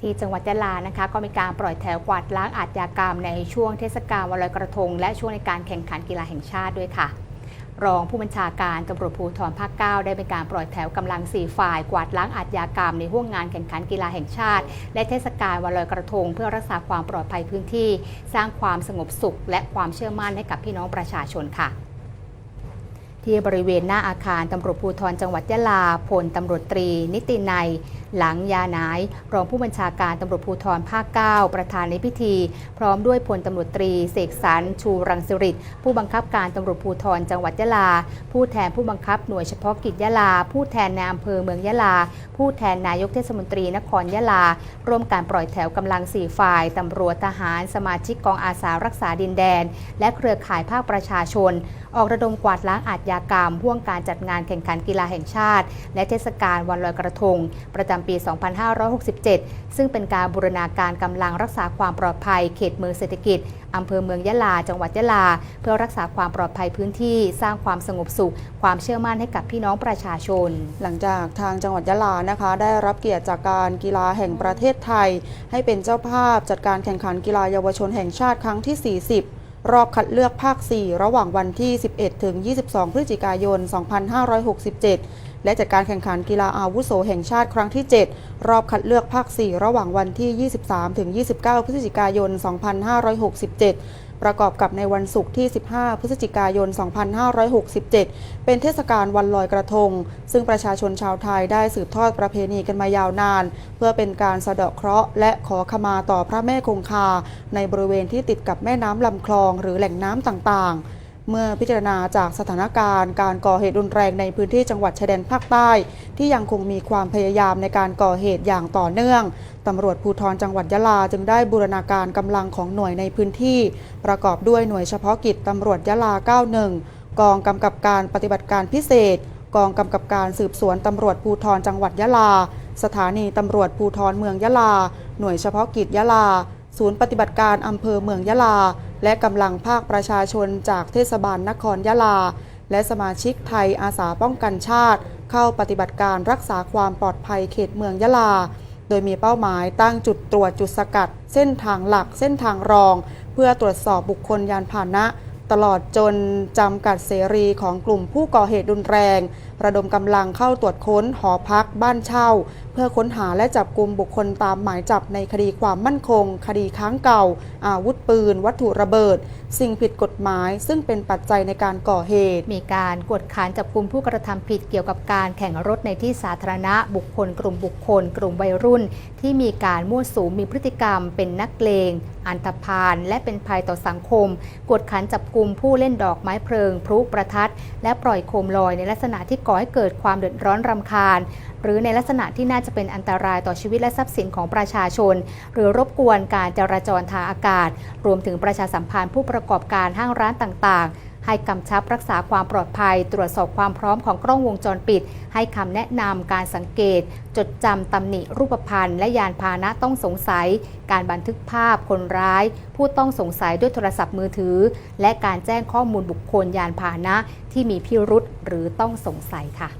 ที่จังหวัดยะลานะคะก็มีการปล่อยแถวกวาดล้างอาชญากรรมในช่วงเทศกาลวันลอยกระทง และช่วงในการแข่งขันกีฬาแห่งชาติด้วยค่ะ รองผู้บัญชาการตำรวจภูธรภาค 9 ได้เป็นการปล่อยแถวกำลัง 4 ฝ่าย กวาดล้างอาชญากรรมในห่วงงานแข่งขันกีฬาแห่งชาติ และเทศกาลวันลอยกระทง เพื่อรักษาความปลอดภัยพื้นที่ สร้างความสงบสุข และความเชื่อมั่นให้กับพี่น้องประชาชนค่ะที่บริเวณหน้าอาคารตำรวจภูธรจังหวัดยะลาพลตำรวจตรี นิตินัย หลังยานาย รองผู้บัญชาการตำรวจภูธรภาค 9 ประธานในพิธี พร้อมด้วยพลตำรวจตรีเสกสรรชูรังสิริผู้บังคับการตำรวจภูธรจังหวัดยะลา ผู้แทนผู้บังคับหน่วยเฉพาะกิจยะลา ผู้แทนในอำเภอเมืองยะลา ผู้แทนนายกเทศมนตรีนครยะลา ร่วมการปล่อยแถวกำลังสี่ฝ่ายตำรวจทหาร สมาชิกกองอาสารักษาดินแดน และเครือข่ายภาคประชาชน ออกระดมกวาดล้างอาชญากรรมพ่วงการจัดงานแข่งขันกีฬาแห่งชาติ และเทศกาลวันลอยกระทง ประจำปี 2567 ซึ่งเป็นการบูรณาการกำลังรักษาความปลอดภัย เขตเมืองเศรษฐกิจอำเภอเมืองยะลา จังหวัดยะลา เพื่อรักษาความปลอดภัยพื้นที่ สร้างความสงบสุข ความเชื่อมั่นให้กับพี่น้องประชาชน หลังจากทางจังหวัดยะลานะคะ ได้รับเกียรติจากการกีฬาแห่งประเทศไทย ให้เป็นเจ้าภาพจัดการแข่งขันกีฬาเยาวชนแห่งชาติครั้งที่ 40รอบคัดเลือกภาค 4 ระหว่างวันที่ 11 ถึง 22 พฤศจิกายน 2567 และจัดการแข่งขันกีฬาอาวุโสแห่งชาติครั้งที่ 7 รอบคัดเลือกภาค 4 ระหว่างวันที่ 23-29 พฤศจิกายน 2567ประกอบกับในวันศุกร์ที่ 15 พฤศจิกายน 2567 เป็นเทศกาลวันลอยกระทง ซึ่งประชาชนชาวไทยได้สืบทอดประเพณีกันมายาวนาน เพื่อเป็นการสะเดาะเคราะห์และขอขมาต่อพระแม่คงคา ในบริเวณที่ติดกับแม่น้ำลำคลองหรือแหล่งน้ำต่างๆ เมื่อพิจารณาจากสถานการณ์การก่อเหตุรุนแรงในพื้นที่จังหวัดชายแดนภาคใต้ ที่ยังคงมีความพยายามในการก่อเหตุอย่างต่อเนื่องตำรวจภูธรจังหวัดยะลาจึงได้บูรณาการกำลังของหน่วยในพื้นที่ ประกอบด้วยหน่วยเฉพาะกิจตำรวจยะลา 91 กองกำกับการปฏิบัติการพิเศษ กองกำกับการสืบสวนตำรวจภูธรจังหวัดยะลา สถานีตำรวจภูธรเมืองยะลา หน่วยเฉพาะกิจยะลา ศูนย์ปฏิบัติการอำเภอเมืองยะลา และกำลังภาคประชาชนจากเทศบาลนครยะลา และสมาชิกไทยอาสาป้องกันชาติ เข้าปฏิบัติการรักษาความปลอดภัยเขตเมืองยะลา โดยมีเป้าหมายตั้งจุดตรวจจุดสกัด เส้นทางหลักเส้นทางรอง เพื่อตรวจสอบบุคคลยานพาหนะ ตลอดจนจำกัดเสรีของกลุ่มผู้ก่อเหตุรุนแรง ระดมกำลังเข้าตรวจค้นหอพักบ้านเช่า พื่อค้นหาและจับกลุ่มบุคคลตามหมายจับในคดีความมั่นคง คดีค้างเก่า อาวุธปืน วัตถุระเบิด สิ่งผิดกฎหมาย ซึ่งเป็นปัจจัยในการก่อเหตุ มีการกวดขันจับกลุ่มผู้กระทำผิดเกี่ยวกับการแข่งรถในที่สาธารณะบุคคล กลุ่มบุคคล กลุ่มวัยรุ่น ที่มีการมั่วสุมมีพฤติกรรม เป็นนักเลงอันธพาลและเป็นภัยต่อสังคมกวดขันจับกลุ่มผู้เล่นดอกไม้เพลิง พลุประทัด และปล่อยโคมลอยในลักษณะที่ก่อให้เกิดความเดือดร้อนรำคาญหรือในลักษณะที่น่าจะเป็นอันตรายต่อชีวิตและทรัพย์สินของประชาชน หรือรบกวนการจราจรทางอากาศ รวมถึงประชาสัมพันธ์ผู้ประกอบการห้างร้านต่างๆให้กำชับรักษาความปลอดภัย ตรวจสอบความพร้อมของกล้องวงจรปิด ให้คำแนะนำการสังเกต จดจำตำหนิรูปพรรณและยานพาหนะต้องสงสัย การบันทึกภาพคนร้าย ผู้ต้องสงสัยด้วยโทรศัพท์มือถือ และการแจ้งข้อมูลบุคคลยานพาหนะที่มีพิรุษหรือต้องสงสัยค่ะ